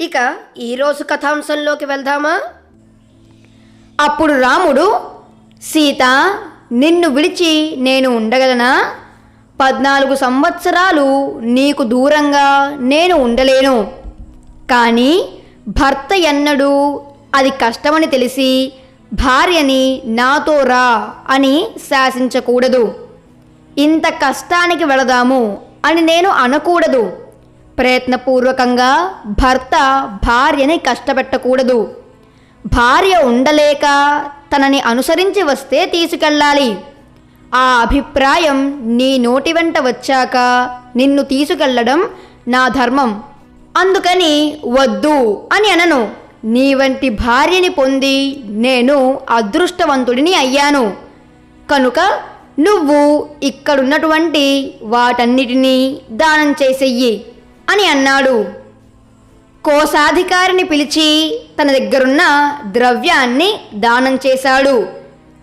ఇక ఈరోజు కథాంశంలోకి వెళ్దామా? అప్పుడు రాముడు సీత నిన్ను విడిచి నేను ఉండగలనా? పద్నాలుగు సంవత్సరాలు నీకు దూరంగా నేను ఉండలేను. కానీ భర్త ఎన్నడూ అది కష్టమని తెలిసి భార్యని నాతో రా అని శాసించకూడదు. ఇంత కష్టానికి వెళదాము అని నేను అనకూడదు. ప్రయత్నపూర్వకంగా భర్త భార్యని కష్టపెట్టకూడదు. భార్య ఉండలేక తనని అనుసరించి వస్తే తీసుకెళ్ళాలి. ఆ అభిప్రాయం నీ నోటి వెంట వచ్చాక నిన్ను తీసుకెళ్ళడం నా ధర్మం. అందుకని వద్దు అని అనను. నీ వంటి భార్యని పొంది నేను అదృష్టవంతుడిని అయ్యాను. కనుక నువ్వు ఇక్కడున్నటువంటి వాటన్నిటినీ దానం చేసెయ్యి. అని అన్నాడు. కోశాధికారిని పిలిచి తన దగ్గరున్న ద్రవ్యాన్ని దానం చేశాడు.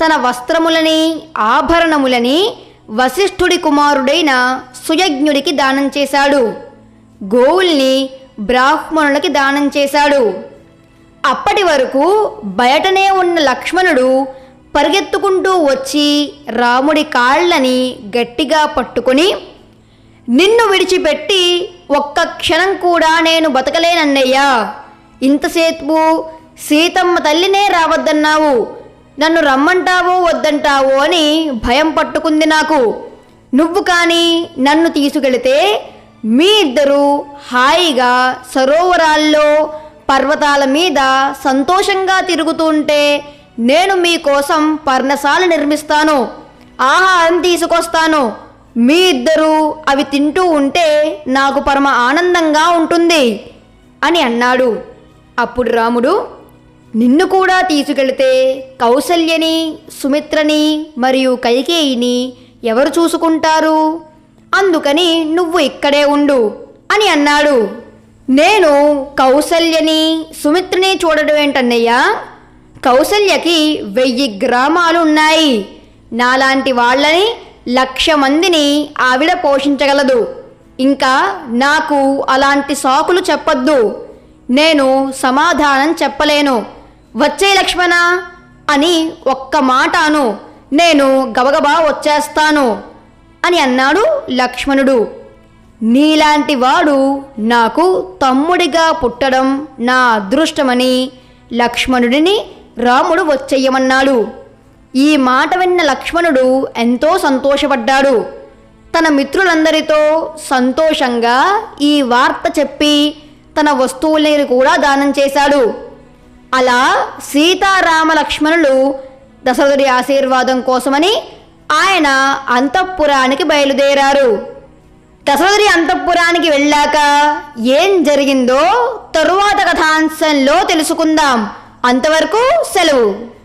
తన వస్త్రములని ఆభరణములని వశిష్ఠుడి కుమారుడైన సుయజ్ఞుడికి దానం చేశాడు. గోవుల్ని బ్రాహ్మణులకి దానం చేశాడు. అప్పటి వరకు బయటనే ఉన్న లక్ష్మణుడు పరిగెత్తుకుంటూ వచ్చి రాముడి కాళ్ళని గట్టిగా పట్టుకొని నిన్ను విడిచిపెట్టి ఒక్క క్షణం కూడా నేను బతకలేనన్నయ్యా. ఇంతసేపు సీతమ్మ తల్లినే రావద్దన్నావు. నన్ను రమ్మంటావో వద్దంటావో అని భయం పట్టుకుంది నాకు. నువ్వు కానీ నన్ను తీసుకెళితే మీ ఇద్దరు హాయిగా సరోవరాల్లో పర్వతాల మీద సంతోషంగా తిరుగుతుంటే నేను మీకోసం పర్ణశాల నిర్మిస్తాను. ఆహారం తీసుకొస్తాను. మీ ఇద్దరూ అవి తింటూ ఉంటే నాకు పరమ ఆనందంగా ఉంటుంది అని అన్నాడు. అప్పుడు రాముడు నిన్ను కూడా తీసుకెళితే కౌసల్యని సుమిత్రని మరియు కైకేయిని ఎవరు చూసుకుంటారు? అందుకని నువ్వు ఇక్కడే ఉండు అని అన్నాడు. నేను కౌసల్యని సుమిత్రని చూడడం ఏంటన్నయ్యా? కౌసల్యకి వెయ్యి గ్రామాలు ఉన్నాయి నాలాంటి వాళ్ళని లక్ష మందిని ఆవిడ పోషించగలదు. ఇంకా నాకు అలాంటి సాకులు చెప్పొద్దు. నేను సమాధానం చెప్పలేను. వచ్చే లక్ష్మణ! అని ఒక్క మాట అను. నేను గబగబా వచ్చేస్తాను అని అన్నాడు లక్ష్మణుడు. నీలాంటి వాడు నాకు తమ్ముడిగా పుట్టడం నా అదృష్టమని లక్ష్మణుడిని రాముడు వచ్చేయమన్నాడు ఈ మాట విన్న లక్ష్మణుడు ఎంతో సంతోషపడ్డాడు. తన మిత్రులందరితో సంతోషంగా ఈ వార్త చెప్పి తన వస్తువులని కూడా దానం చేశాడు. అలా సీతారామ లక్ష్మణులు దశరథుడి ఆశీర్వాదం కోసమని ఆయన అంతఃపురానికి బయలుదేరారు. దశరథుడి అంతఃపురానికి వెళ్ళాక ఏం జరిగిందో తరువాత కథాంశంలో తెలుసుకుందాం. అంతవరకు సెలవు.